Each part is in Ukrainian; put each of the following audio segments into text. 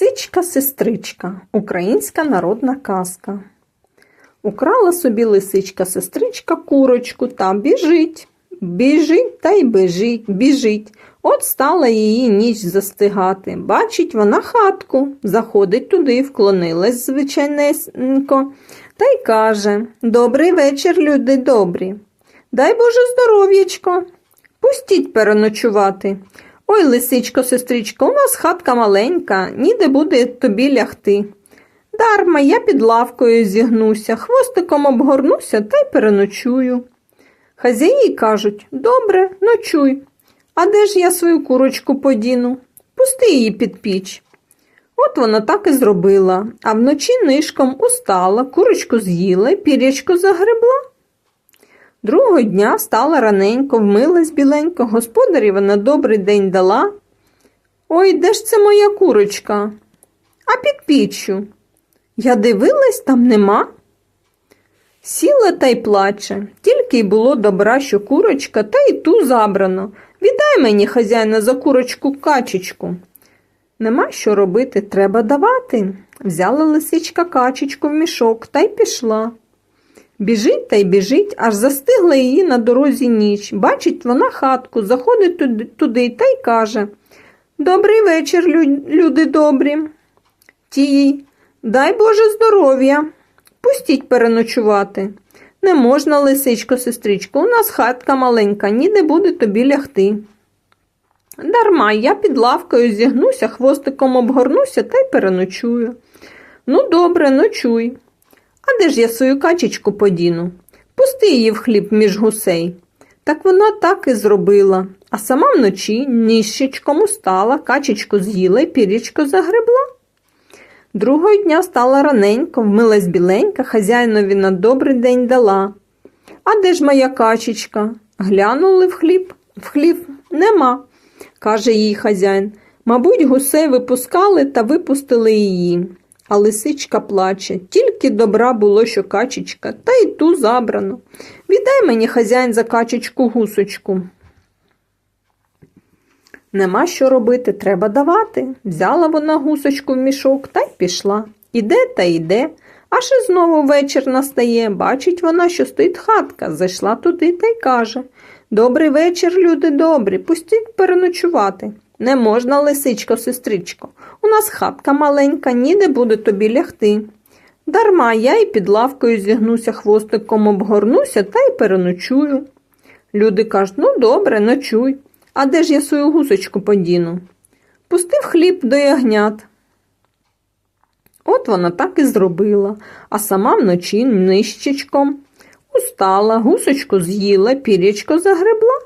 Лисичка-сестричка українська народна казка. Украла собі лисичка-сестричка курочку та біжить. Біжить та й біжить, біжить. От стала її ніч застигати. Бачить вона хатку, заходить туди, вклонилась звичайнесенько та й каже Добрий вечір, люди добрі. Дай Боже здоров'ячко. Пустіть переночувати. Ой, лисичко, сестричко, у нас хатка маленька, ніде буде тобі лягти. Дарма, я під лавкою зігнуся, хвостиком обгорнуся та й переночую. Хазяї кажуть добре, ночуй. А де ж я свою курочку подіну? Пусти її під піч. От вона так і зробила, а вночі нишком устала, курочку з'їла й пірячку загребла. Другого дня встала раненько, вмилась біленько, господарі вона добрий день дала. Ой, де ж це моя курочка? А під піччю. Я дивилась, там нема. Сіла та й плаче, тільки й було добра, що курочка, та й ту забрано. Віддай мені, хазяїна, за курочку качечку. Нема що робити, треба давати. Взяла лисичка качечку в мішок та й пішла. Біжить та й біжить, аж застигла її на дорозі ніч. Бачить вона хатку, заходить туди, туди та й каже Добрий вечір, люди добрі. Тій, дай Боже здоров'я. Пустіть переночувати. Не можна, лисичко, сестричко, у нас хатка маленька, ніде буде тобі лягти. Дарма, я під лавкою зігнуся, хвостиком обгорнуся та й переночую. Ну, добре, ночуй. А де ж я свою качечку подіну? Пусти її в хліб між гусей. Так вона так і зробила, а сама вночі ніщечком устала, качечку з'їла й пірічко загребла. Другого дня стала раненько, вмилась біленька, хазяїнові на добрий день дала. А де ж моя качечка? Глянули в хліб, в хлів нема, каже їй хазяїн. Мабуть, гусей випускали та випустили її. А лисичка плаче, тільки добра було, що качечка, та й ту забрано. Віддай мені хазяїн за качечку гусочку. Нема що робити, треба давати. Взяла вона гусочку в мішок та й пішла. Іде та йде, аж і знову вечір настає. Бачить вона, що стоїть хатка, зайшла туди та й каже Добрий вечір, люди добрі, пустіть переночувати. Не можна, лисичко, сестричко. У нас хатка маленька, ніде буде тобі лягти. Дарма я й під лавкою зігнуся, хвостиком обгорнуся та й переночую. Люди кажуть, ну добре, ночуй. А де ж я свою гусочку подіну? Пустив хліб до ягнят. От вона так і зробила, а сама вночі нищечком устала, гусочку з'їла, пірячко загребла.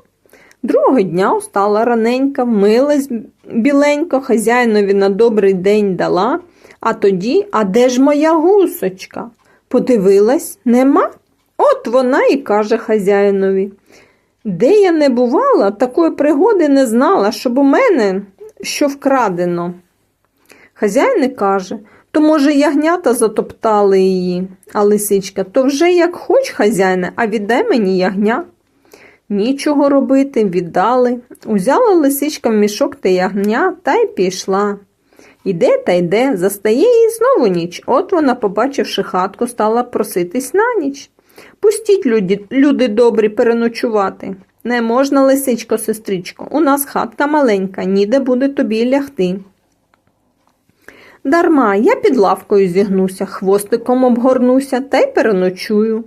Другого дня устала раненька, вмилась біленько, хазяїнові на добрий день дала. А тоді, а де ж моя гусочка? Подивилась, нема. От вона і каже хазяїнові. Де я не бувала, такої пригоди не знала, щоб у мене що вкрадено. Хазяїн каже, то, може, ягнята затоптали її, а лисичка, то вже як хоч, хазяїне, а віддай мені ягня. Нічого робити, віддали. Узяла лисичка в мішок та ягня та й пішла. Іде та йде, застає її знову ніч. От вона, побачивши хатку, стала проситись на ніч. Пустіть, люди, люди добрі, переночувати. Не можна, лисичко, сестричко, у нас хатка маленька, ніде буде тобі лягти. Дарма, я під лавкою зігнуся, хвостиком обгорнуся та й переночую.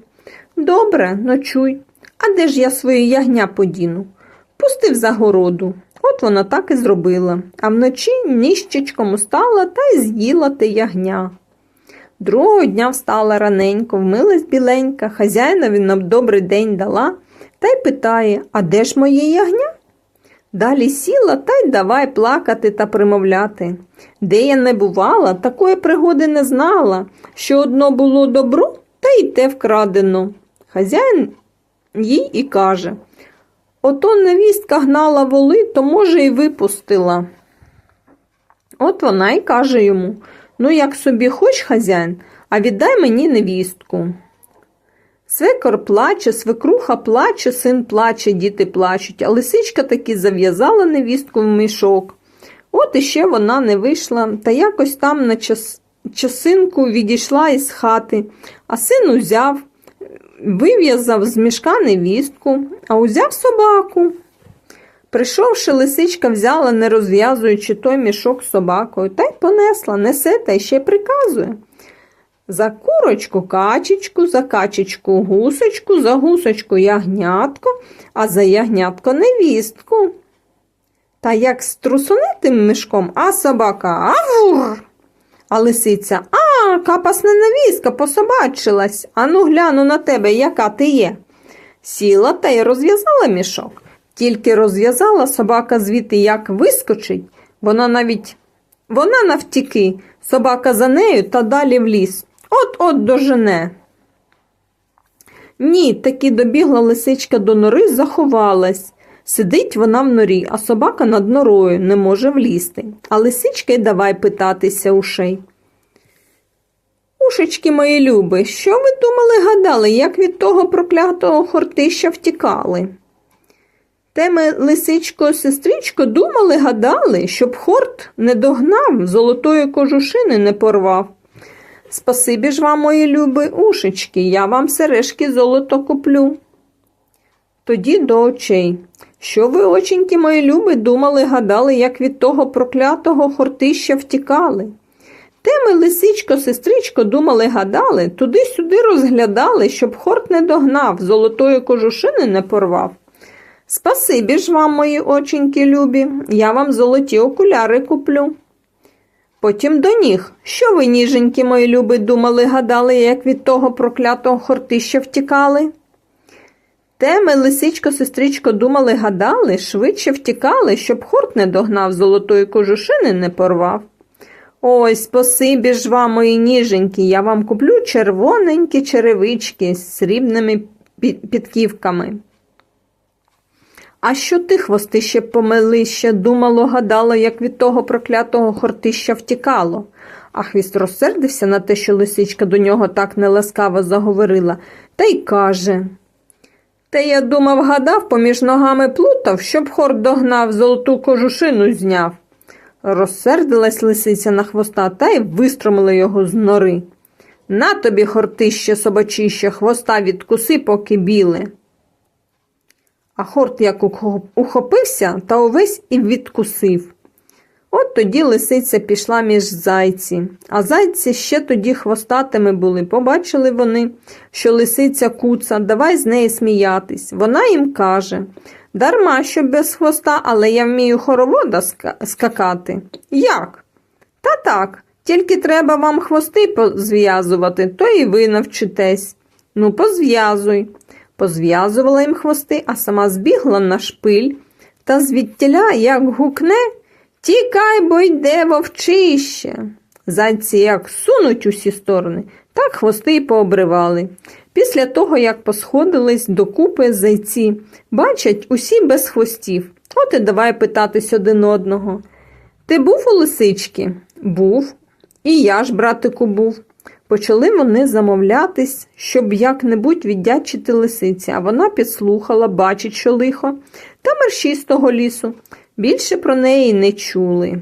Добре, ночуй. А де ж я свої ягня подіну? Пустив за городу. От вона так і зробила, а вночі ніщечком устала та й з'їла те ягня. Другого дня встала раненько, вмилась біленька, хазяїнові на добрий день дала та й питає, а де ж моє ягня? Далі сіла та й давай плакати та примовляти. Де я не бувала, такої пригоди не знала, що одно було добро, та й те вкрадено. Хазяїн їй і каже Ото невістка гнала воли, то, може, і випустила. От вона й каже йому Ну, як собі хоч, хазяїн, а віддай мені невістку. Свекор плаче, свекруха плаче, син плаче, діти плачуть, а лисичка таки зав'язала невістку в мішок. От іще вона не вийшла, та якось там на час, часинку відійшла із хати, а син узяв, вив'язав з мішка невістку, а узяв собаку. Прийшовши, лисичка взяла, не розв'язуючи той мішок з собакою, та й понесла, несе та ще приказує. За курочку качечку, за качечку гусочку, за гусочку ягнятко, а за ягнятко невістку. Та як струсуне тим мішком, а собака авур. А лисиця, а, капасна невістка, пособачилась. Ану гляну на тебе, яка ти є. Сіла та й розв'язала мішок. Тільки розв'язала собака звідти як вискочить, вона навіть вона навтіки, собака за нею та далі в ліс. От-от дожене. Ні, таки добігла лисичка до нори, заховалась. Сидить вона в норі, а собака над норою не може влізти. А лисичка й давай питатися ушей. Ушечки мої люби, що ви думали, гадали, як від того проклятого хортища втікали? Те ми, лисичко, сестричко, думали, гадали, щоб хорт не догнав, золотої кожушини не порвав. Спасибі ж вам, мої люби ушечки, я вам сережки золото куплю. Тоді до очей. Що ви, оченьки мої люби, думали, гадали, як від того проклятого хортища втікали? Те ми, лисичко, сестричко, думали, гадали, туди-сюди розглядали, щоб хорт не догнав, золотої кожушини не порвав. Спасибі ж вам, мої оченьки любі, я вам золоті окуляри куплю. Потім до ніг. Що ви, ніженьки мої люби, думали, гадали, як від того проклятого хортища втікали? Те ми, лисичко, сестричко, думали, гадали, швидше втікали, щоб хорт не догнав, золотої кожушини не порвав. Ой, спасибі ж вам, мої ніженьки, я вам куплю червоненькі черевички з срібними підківками. А що ти, хвостище помилище, думало, гадало, як від того проклятого хортища втікало? А хвіст розсердився на те, що лисичка до нього так неласкаво заговорила, та й каже. Те я думав, гадав, поміж ногами плутав, щоб хорт догнав, золоту кожушину зняв. Розсердилась лисиця на хвоста та й вистромила його з нори. На тобі, хортище собачище, хвоста відкуси, поки біле. А хорт як ухопився та увесь і відкусив. От тоді лисиця пішла між зайці, а зайці ще тоді хвостатими були. Побачили вони, що лисиця куца, давай з неї сміятись. Вона їм каже дарма, що без хвоста, але я вмію хоровода скакати. Як? Та так, тільки треба вам хвости позв'язувати, то і ви навчитесь. Ну, позв'язуй. Позв'язувала їм хвости, а сама збігла на шпиль та звідтіля, як гукне, тікай, бо йде вовчище. Зайці як сунуть усі сторони, так хвости й пообривали. Після того, як посходились докупи зайці, бачать усі без хвостів. От і давай питатись один одного. Ти був у лисички? Був. І я ж, братику, був. Почали вони замовлятись, щоб як-небудь віддячити лисиці, а вона підслухала, бачить, що лихо, та мерщій з того лісу. Більше про неї не чули.